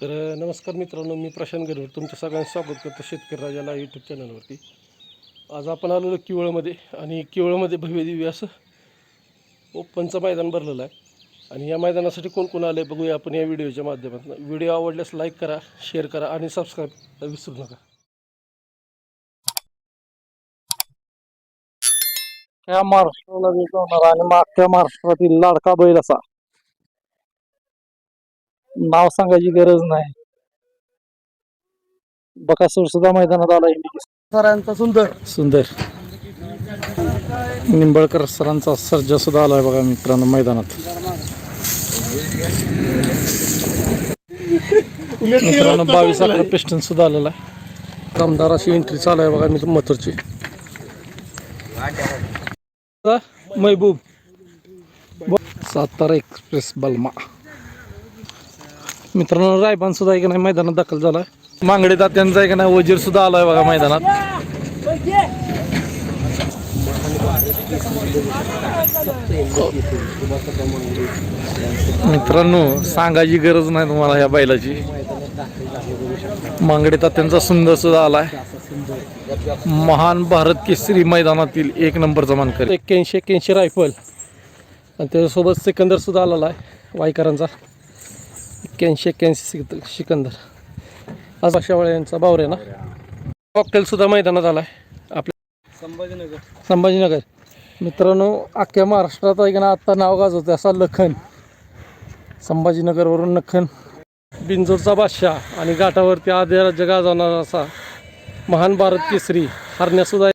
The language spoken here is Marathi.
तर नमस्कार मित्रांनो मी प्रशांत गरवर तुमचं सगळ्यांचं स्वागत करतो शेतकरी राजाला यूट्यूब चॅनलवरती आज आपण आलेलो किवळमध्ये आणि किवळमध्ये भव्य दिव्य असं ओपनचं मैदान भरलेलं आहे. आणि या मैदानासाठी कोण कोण आलं आहे बघूया आपण या व्हिडिओच्या माध्यमातून. व्हिडिओ आवडल्यास लाईक करा शेअर करा आणि सबस्क्राईब विसरू नका. त्या महाराष्ट्राला विकवणारा आणि मागच्या महाराष्ट्रातील लाडका बैल असा. नाव सांगायची गरज नाही. बकासूर सुद्धा मैदानात आला सरांचा सुंदर. सुंदर. निंबळकर सरांचा सर्जा सुद्धा आलाय बघा मित्रांनो मैदानात. मित्रांनो बावीस अकरा पिस्टन सुद्धा आलेला आहे. दमदार अशी एंट्री चालू आहे बघा मी मथुरची. महबूब. सातारा एक्सप्रेस बलमा. मित्रांनो रायबान सुद्धा एक नाही मैदानात दाखल झाला. मांगडे दात्यांचा एक नाही वजीर सुद्धा आलाय बघा मैदानात. मित्रांनो सांगायची गरज नाही तुम्हाला ह्या बैलाची. मांगडे तात्यांचा सुंदर सुद्धा आलाय. महान भारत केसरी मैदानातील एक नंबरचा मानकर. एक्क्याऐंशी एक्क्याऐंशी रायफल. आणि त्याच्यासोबत सिकंदर सुद्धा आलेला आहे वायकरांचा. एक्क्याऐंशी एक्क्याऐंशी सिक सिकंदर. आज अशावेळे यांचा बावरे ना? कॉकटेल सुद्धा मैदानात आला आहे आपल्या संभाजीनगर. संभाजीनगर. मित्रांनो अख्ख्या महाराष्ट्रात आहे का ना आत्ता नाव गाजवते असा लखन. संभाजीनगरवरून लखन. बिंजोरचा बादशाह आणि घाटावरती आद्य राज्य गाजवणारा असा महान भारत केसरी. हरण्यासुद्धा